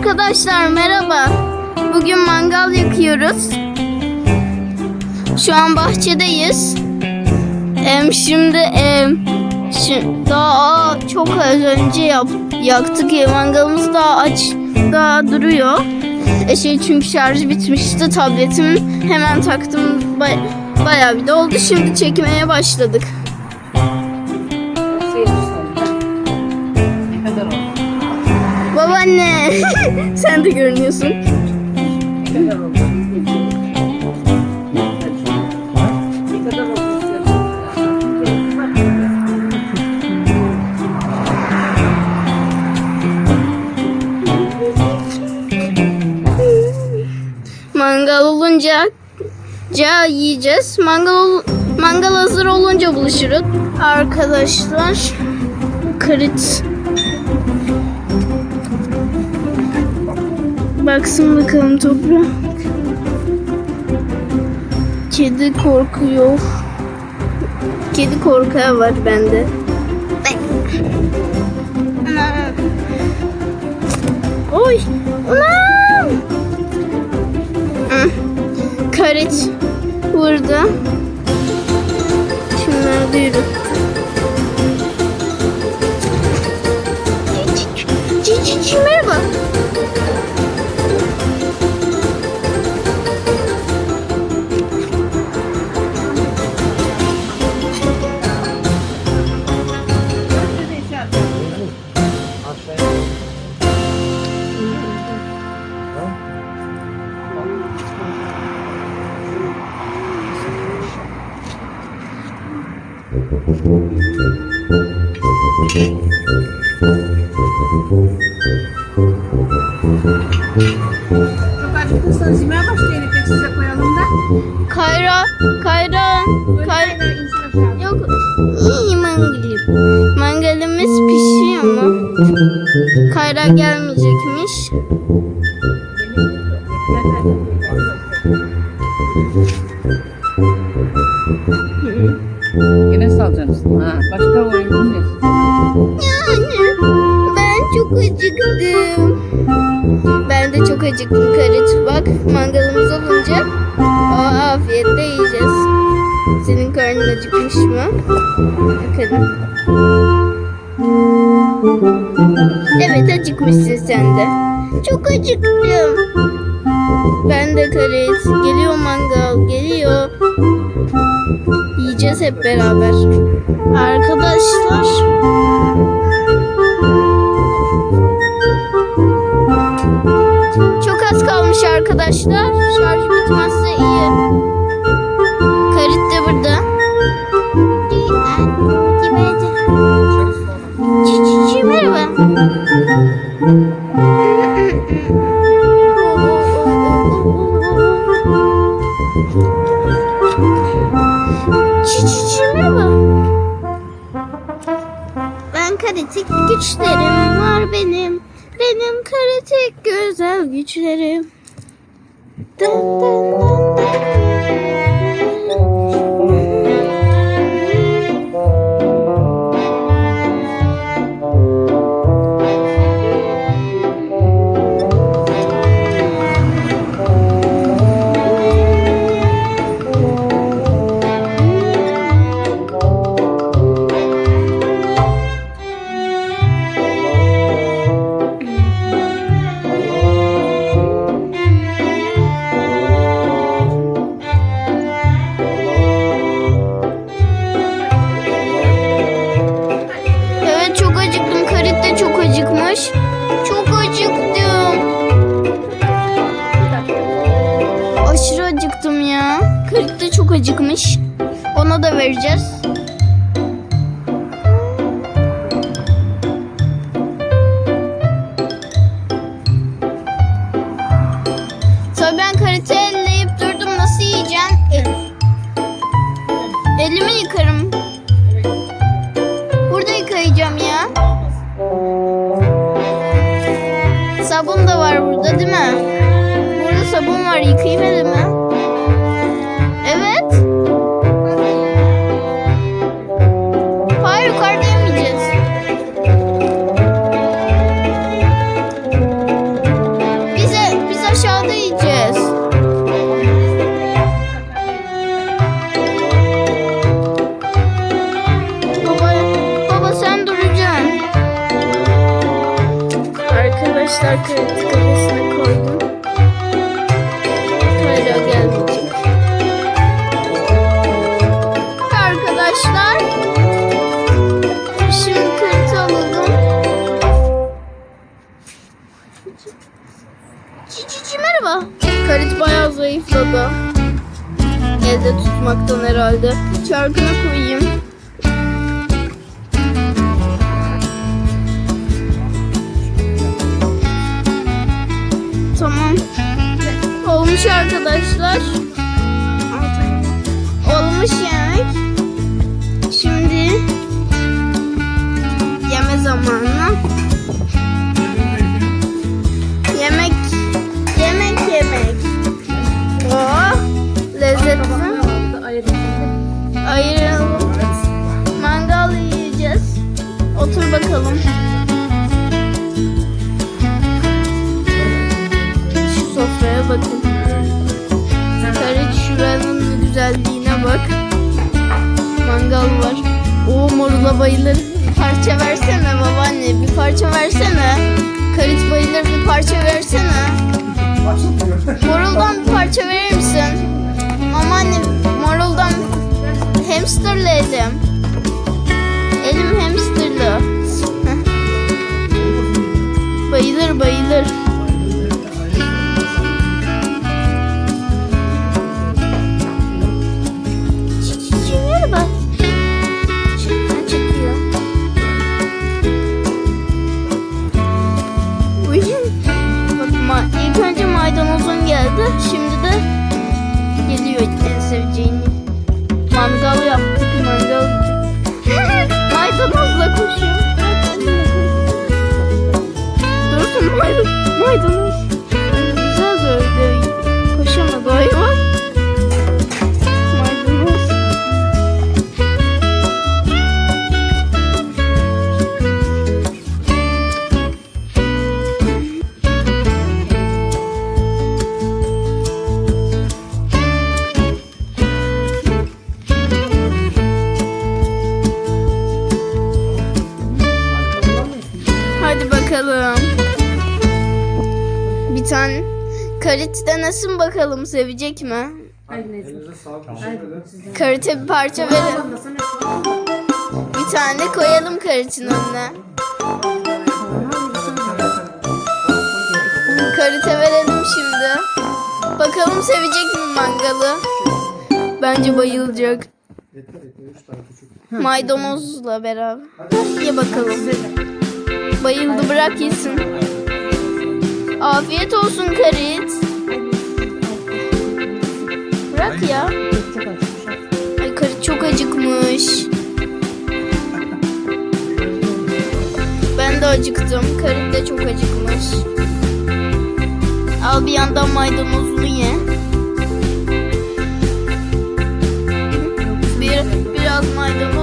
Arkadaşlar merhaba. Bugün mangal yakıyoruz. Şu an bahçedeyiz. Em, şimdi em, şi- daha çok az önce yap, yaktık ya mangalımız daha aç daha duruyor. E şey çünkü şarjı bitmişti tabletimin. Hemen taktım bay- bayağı bir de oldu. Şimdi çekmeye başladık. Babaanne sen de görünüyorsun. Mangal olunca ca yiyeceğiz. Mangal mangal hazır olunca buluşuruz. Arkadaşlar kırıt. Baksın bakalım toprak. Kedi korkuyor. Kedi korkağı var bende. Oy! Anam! Hı. Karet burada. Şunları da yürü. Cici cici merhaba. Çok acıkırsanız yemeye başlayın. Pek size koyalım da. Kayra, Kayra, Kayra. Yok. İyi mangalim. Mangalımız pişiyor mu? Kayra gelmeyecekmiş. Yine salacaksın. Ha, başka oyun bilmiyorsun. Yani ben çok acıktım. Ben de çok acıktım Karıt. Bak mangalımız olunca aa, afiyetle yiyeceğiz. Senin karnın acıkmış mı? Bakalım. Evet acıkmışsın sen de. Çok acıktım. Ben de Karıt. Geliyor mangal. Geliyor. Yiyeceğiz hep beraber. Arkadaşlar. Çok az kalmış arkadaşlar. Şarj bitmezse iyi. Karit de burada. Merhaba. Ben karatik güçlerim var benim. Benim karatik güzel güçlerim. Dın dın dın dın. Çok acıkmış. Ona da vereceğiz. Tabii ben karite arkadaşlar kredi kafesine koydum. Hala gelmeyecek. Arkadaşlar şimdi kredi alalım. Çiçici merhaba. Karit bayağı zayıfladı. Elde tutmaktan herhalde. Çarkına koyayım. Olmuş arkadaşlar. Olmuş yemek. Şimdi yeme zamanı. Karıç şuranın güzelliğine bak. Mangal var. O morula bayılır. Bir parça versene babaanne. Bir parça versene. Karıç bayılır. Bir parça versene. Moruldan bir parça verir misin? Ama anne moruldan hamsterlı elim. Elim hamsterlı. Bayılır bayılır. Denesin bakalım sevecek mi? Elinize sağlık. Teşekkür ederim. Karit'e bir parça verin. Bir tane koyalım Karit'in önüne. Karit'e verelim şimdi. Bakalım sevecek mi mangalı? Bence bayılacak. Maydanozla beraber. Ye bakalım. Bayıldı bırak yesin. Afiyet olsun Karit. Bırak ya. Ay Karit çok acıkmış. Ben de acıktım. Karit de çok acıkmış. Al bir yandan maydanozunu ye. Bir, biraz maydanoz,